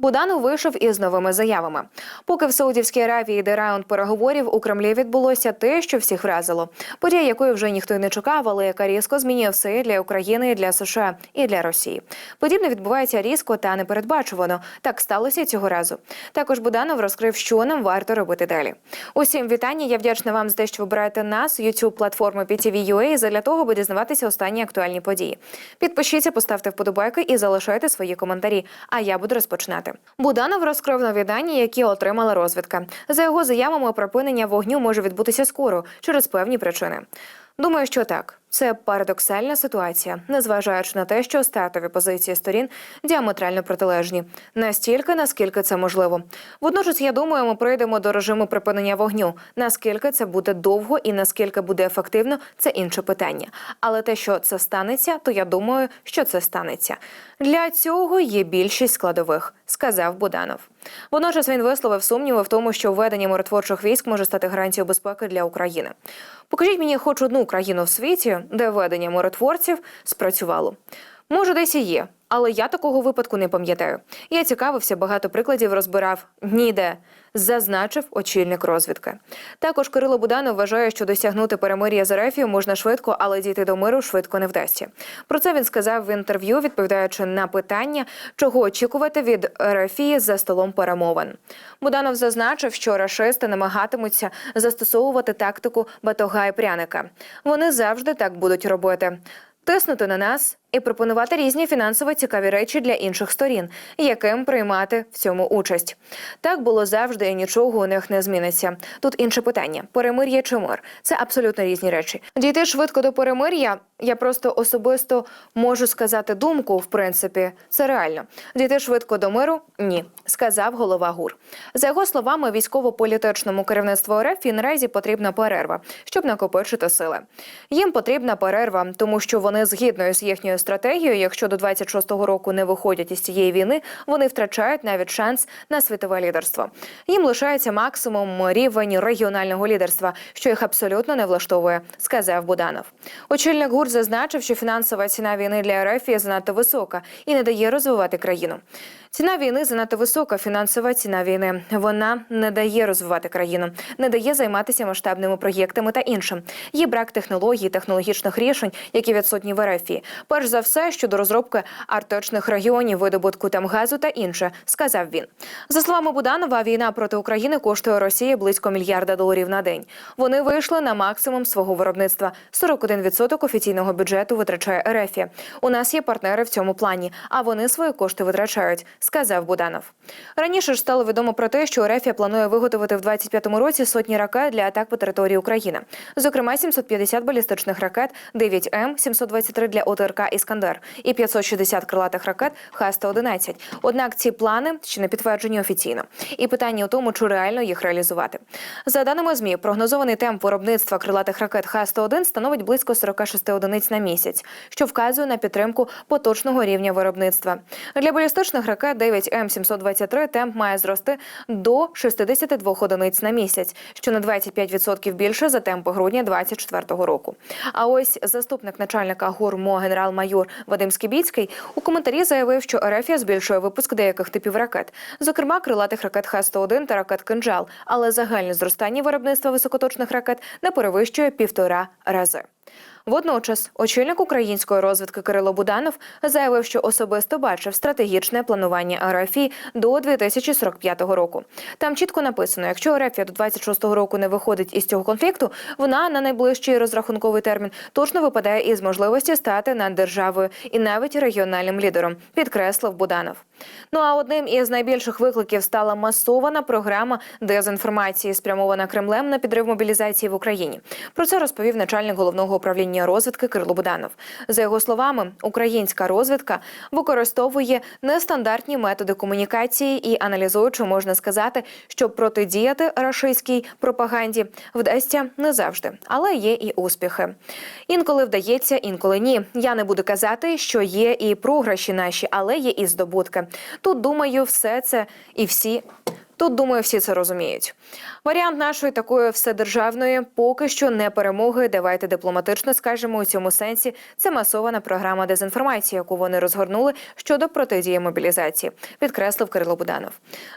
Буданов вийшов із новими заявами. Поки в Саудівській Аравії йде раунд переговорів, у Кремлі відбулося те, що всіх вразило. Подія, якої вже ніхто й не чекав, але яка різко змінює все і для України, і для США, і для Росії. Подібне відбувається різко та непередбачувано. Так сталося цього разу. Також Буданов розкрив, що нам варто робити далі. Усім вітання. Я вдячна вам за те, що вибираєте нас, youtube платформи PTV.ua, задля того, аби дізнаватися останні актуальні події. Підпишіться, поставте вподобайки і залишайте свої коментарі. А я буду розпочинати. Буданов розкрив нові дані, які отримала розвідка. За його заявами, припинення вогню може відбутися скоро через певні причини. Думаю, що так. Це парадоксальна ситуація, незважаючи на те, що стартові позиції сторін діаметрально протилежні, настільки, наскільки це можливо. Водночас, я думаю, ми прийдемо до режиму припинення вогню. Наскільки це буде довго і наскільки буде ефективно, це інше питання. Але те, що це станеться, то я думаю, що це станеться. Для цього є більшість складових, сказав Буданов. Водночас він висловив сумніви в тому, що введення миротворчих військ може стати гарантією безпеки для України. Покажіть мені хоч одну країну в світі, де введення миротворців спрацювало. Може, десь і є, але я такого випадку не пам'ятаю. Я цікавився, багато прикладів розбирав ніде. Зазначив очільник розвідки. Також Кирило Буданов вважає, що досягнути перемир'я з Ерефією можна швидко, але дійти до миру швидко не вдасться. Про це він сказав в інтерв'ю, відповідаючи на питання, чого очікувати від Ерефії за столом перемовин. Буданов зазначив, що рашисти намагатимуться застосовувати тактику батога і пряника. Вони завжди так будуть робити. Тиснути на нас і пропонувати різні фінансово цікаві речі для інших сторін, яким приймати в цьому участь. Так було завжди, і нічого у них не зміниться. Тут інше питання: перемир'я чи мир це абсолютно різні речі. Дійти швидко до перемир'я. Я просто особисто можу сказати думку. В принципі, це реально. Дійти швидко до миру ні, сказав голова ГУР. За його словами, військово-політичному керівництву РФ і наразі потрібна перерва, щоб накопичити сили. Їм потрібна перерва, тому що вони згідно з їхньою стратегією, якщо до 26-го року не виходять із цієї війни, вони втрачають навіть шанс на світове лідерство. Їм лишається максимум рівень регіонального лідерства, що їх абсолютно не влаштовує, сказав Буданов. Очільник ГУР зазначив, що фінансова ціна війни для РФ є занадто висока і не дає розвивати країну. Ціна війни занадто висока. Фінансова ціна війни вона не дає розвивати країну, не дає займатися масштабними проєктами та іншим. Є брак технологій, технологічних рішень, які відсутні в РФ. Перш за все щодо розробки артичних регіонів, видобутку там газу та інше, сказав він. За словами Буданова, війна проти України коштує Росії близько мільярда доларів на день. Вони вийшли на максимум свого виробництва. 41% офіційного бюджету витрачає РФ. У нас є партнери в цьому плані, а вони свої кошти витрачають, сказав Буданов. Раніше ж стало відомо про те, що РФ планує виготовити в 25-му році сотні ракет для атак по території України. Зокрема, 750 балістичних ракет, 9 М, 723 для ОТРК Іскандер і 560 крилатих ракет Х-111. Однак ці плани ще не підтверджені офіційно. І питання у тому, чи реально їх реалізувати. За даними ЗМІ, прогнозований темп виробництва крилатих ракет Х-101 становить близько 46 одиниць на місяць, що вказує на підтримку поточного рівня виробництва. Для балістичних ракет 9 М 723 темп має зрости до 62 одиниць на місяць, що на 25% більше за темпи грудня 2024 року. А ось заступник начальника ГУРМО генерал-майор Вадим Скібіцький у коментарі заявив, що Арефія збільшує випуск деяких типів ракет, зокрема крилатих ракет Х-101 та ракет «Кинжал», але загальне зростання виробництва високоточних ракет не перевищує півтора рази. Водночас, очільник української розвідки Кирило Буданов заявив, що особисто бачив стратегічне планування РФ до 2045 року. Там чітко написано: якщо РФ до 26-го року не виходить із цього конфлікту, вона на найближчий розрахунковий термін точно випадає із можливості стати над державою і навіть регіональним лідером, підкреслив Буданов. Ну а одним із найбільших викликів стала масована програма дезінформації, спрямована Кремлем на підрив мобілізації в Україні. Про це розповів начальник головного управління розвідки Кирило Буданов. За його словами, українська розвідка використовує нестандартні методи комунікації і аналізуючи, можна сказати, щоб протидіяти рашистській пропаганді вдасться не завжди, але є і успіхи. Інколи вдається, інколи ні. Я не буду казати, що є і програші наші, але є і здобутки. Тут думаю, все це і всі. Тут думаю, всі це розуміють. Варіант нашої такої вседержавної поки що не перемоги. Давайте дипломатично скажемо у цьому сенсі. Це масована програма дезінформації, яку вони розгорнули щодо протидії мобілізації, підкреслив Кирило Буданов.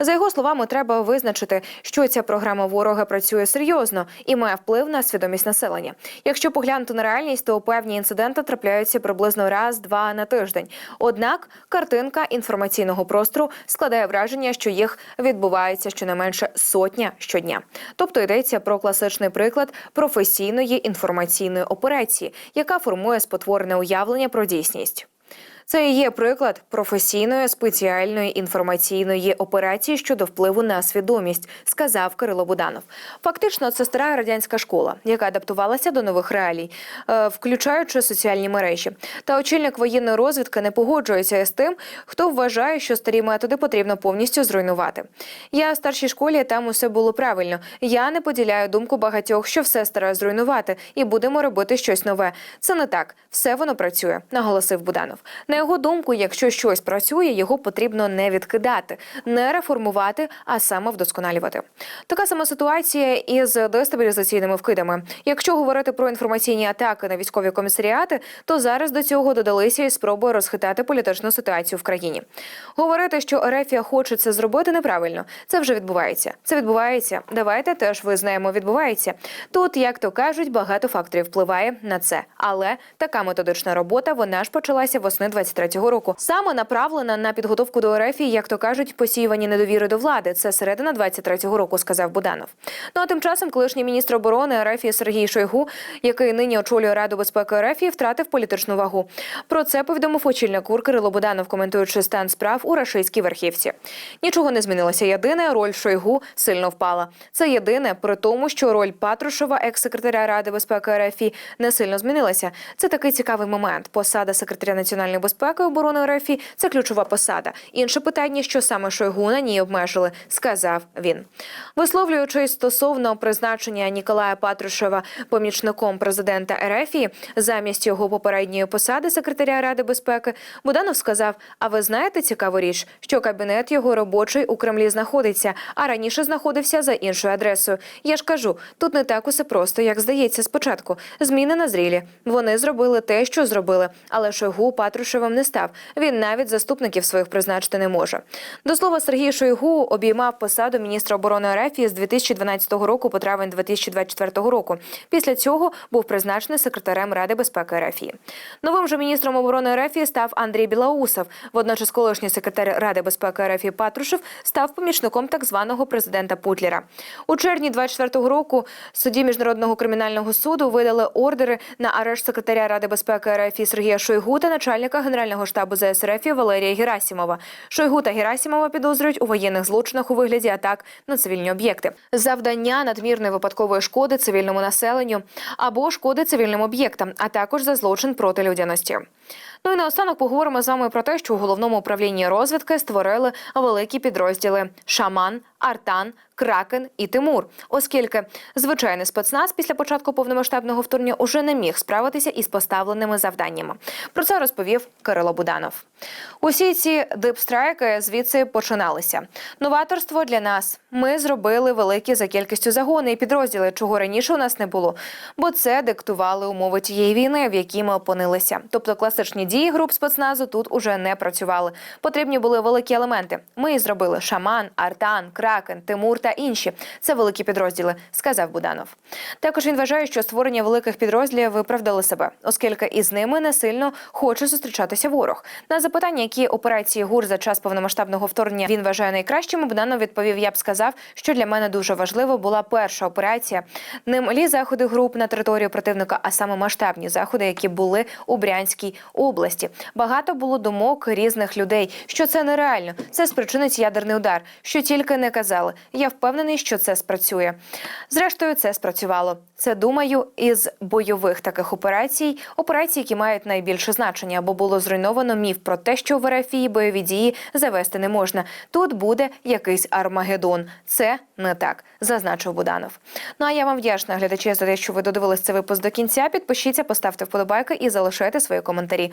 За його словами, треба визначити, що ця програма ворога працює серйозно і має вплив на свідомість населення. Якщо поглянути на реальність, то певні інциденти трапляються приблизно раз-два на тиждень. Однак картинка інформаційного простору складає враження, що їх відбувається щонайменше сотня щодня. Тобто йдеться про класичний приклад професійної інформаційної операції, яка формує спотворене уявлення про дійсність. Це і є приклад професійної спеціальної інформаційної операції щодо впливу на свідомість, сказав Кирило Буданов. Фактично, це стара радянська школа, яка адаптувалася до нових реалій, е, включаючи соціальні мережі. Та очільник воєнної розвідки не погоджується з тим, хто вважає, що старі методи потрібно повністю зруйнувати. Я в старшій школі там усе було правильно. Я не поділяю думку багатьох, що все старе зруйнувати, і будемо робити щось нове. Це не так, все воно працює, наголосив Буданов. На його думку, якщо щось працює, його потрібно не відкидати, не реформувати, а саме вдосконалювати. Така сама ситуація із дестабілізаційними вкидами. Якщо говорити про інформаційні атаки на військові комісаріати, то зараз до цього додалися і спроби розхитати політичну ситуацію в країні. Говорити, що Ерефія хоче це зробити неправильно. Це вже відбувається. Це відбувається. Давайте теж визнаємо, відбувається тут, як то кажуть, багато факторів впливає на це, але така методична робота вона ж почалася восни 20 2023 року саме направлена на підготовку до РФ, як то кажуть, посіювані недовіри до влади. Це середина 23-го року, сказав Буданов. Ну а тим часом, колишній міністр оборони РФ Сергій Шойгу, який нині очолює Раду безпеки РФ, втратив політичну вагу. Про це повідомив очільник УР Кирило Буданов, коментуючи стан справ у рашистській верхівці. Нічого не змінилося. Єдине роль Шойгу сильно впала. Це єдине при тому, що роль Патрушева, екс-секретаря Ради безпеки РФ, не сильно змінилася. Це такий цікавий момент. Посада секретаря національної безпеки і оборони РФ – це ключова посада. Інше питання, що саме Шойгу на ній обмежили, сказав він. Висловлюючись стосовно призначення Ніколая Патрушева помічником президента РФ замість його попередньої посади секретаря Ради безпеки, Буданов сказав: А ви знаєте цікаву річ, що кабінет його робочий у Кремлі знаходиться, а раніше знаходився за іншою адресою. Я ж кажу, тут не так усе просто, як здається спочатку. Зміни назрілі. Вони зробили те, що зробили, але Шойгу Патрушевим не став. Він навіть заступників своїх призначити не може. До слова, Сергій Шойгу обіймав посаду міністра оборони РФ з 2012 року по травень 2024 року. Після цього був призначений секретарем Ради безпеки РФ. Новим же міністром оборони РФ став Андрій Білоусов. Водночас, колишній секретар Ради безпеки РФ Патрушев став помічником так званого президента Путлера. У червні 24 року судді міжнародного кримінального суду видали ордери на арешт секретаря Ради безпеки РФ Сергія Шойгу та начальника генерального штабу ЗСРФ Валерія Герасімова. Шойгу та Герасімова підозрюють у воєнних злочинах у вигляді атак на цивільні об'єкти, завдання надмірної випадкової шкоди цивільному населенню або шкоди цивільним об'єктам, а також за злочин проти людяності. Ну і наостанок поговоримо з вами про те, що у головному управлінні розвідки створили великі підрозділи Шаман, Артан, Кракен і Тимур, оскільки звичайний спецназ після початку повномасштабного вторгнення уже не міг справитися із поставленими завданнями. Про це розповів Кирило Буданов. Усі ці дипстрайки звідси починалися. Новаторство для нас. Ми зробили великі за кількістю загони і підрозділи, чого раніше у нас не було, бо це диктували умови тієї війни, в якій ми опинилися. Тобто класичні дії груп спецназу тут уже не працювали. Потрібні були великі елементи. Ми зробили шаман, артан, кракен, Тимур та інші. Це великі підрозділи, сказав Буданов. Також він вважає, що створення великих підрозділів виправдали себе, оскільки із ними не сильно хоче зустрічатися ворог. На запитання, які операції ГУР за час повномасштабного вторгнення він вважає найкращими, Буданов відповів: Я б сказав, що для мене дуже важливо була перша операція. Не малі заходи груп на територію противника, а саме масштабні заходи, які були у Брянській області. Багато було думок різних людей, що це нереально. Це спричинить ядерний удар. Що тільки не казали. Я впевнений, що це спрацює. Зрештою, це спрацювало. Це думаю, із бойових таких операцій, операцій, які мають найбільше значення, бо було зруйновано міф про те, що в РФІ бойові дії завести не можна. Тут буде якийсь армагеддон. Це не так, зазначив Буданов. Ну а я вам вдячна, глядачі, за те, що ви додивились цей випуск до кінця. Підпишіться, поставте вподобайки і залишайте свої коментарі.